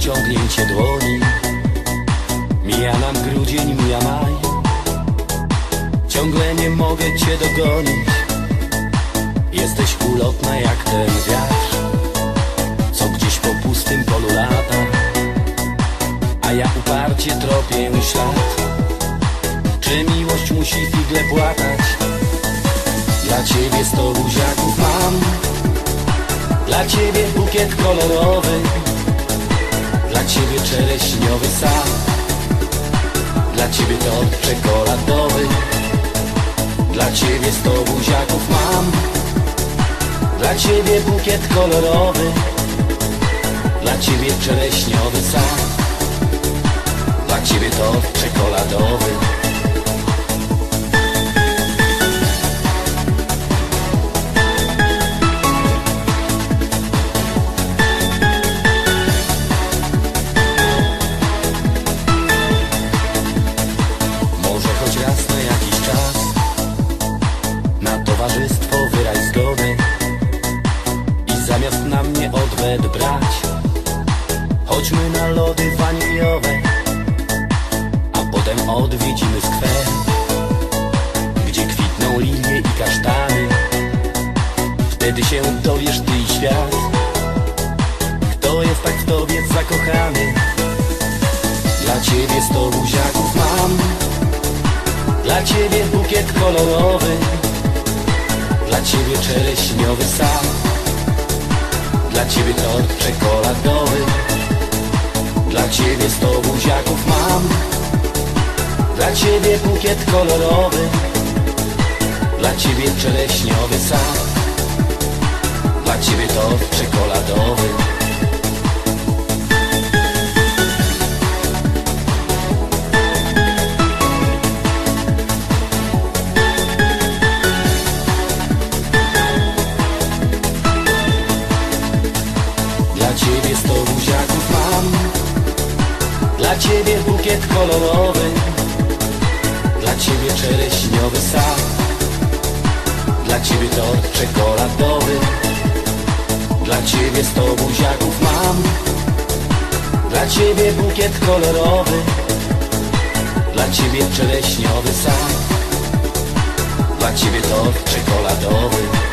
wyciągnięcie dłoni. Mija nam grudzień, mija maj. Ciągle nie mogę cię dogonić. Jesteś ulotna jak ten wiatr Co gdzieś po pustym polu lata. A ja uparcie tropię ślad. Czy miłość musi figle płakać? Dla ciebie sto buziaków mam. Dla ciebie bukiet kolorowy Dla ciebie czereśniowy sad Dla ciebie tort czekoladowy. Dla ciebie sto buziaków mam. Dla ciebie bukiet kolorowy. Dla ciebie czereśniowy sad Dla ciebie tort czekoladowy Chodźmy na lody waniliowe A potem odwiedzimy skwer Gdzie kwitną lilie i kasztany. Wtedy się dowiesz ty i świat Kto jest tak w tobie zakochany. Dla ciebie sto buziaków mam Dla ciebie bukiet kolorowy Dla ciebie czereśniowy sam Dla ciebie tort czekoladowy Dla ciebie sto buziaków mam. Dla ciebie bukiet kolorowy. Dla ciebie czereśniowy sam. Dla ciebie tort czekoladowy. Dla ciebie Dla ciebie bukiet kolorowy. Dla ciebie czereśniowy sad Dla ciebie tort czekoladowy. Dla ciebie sto buziaków mam. Dla ciebie bukiet kolorowy. Dla ciebie czereśniowy sad Dla ciebie tort czekoladowy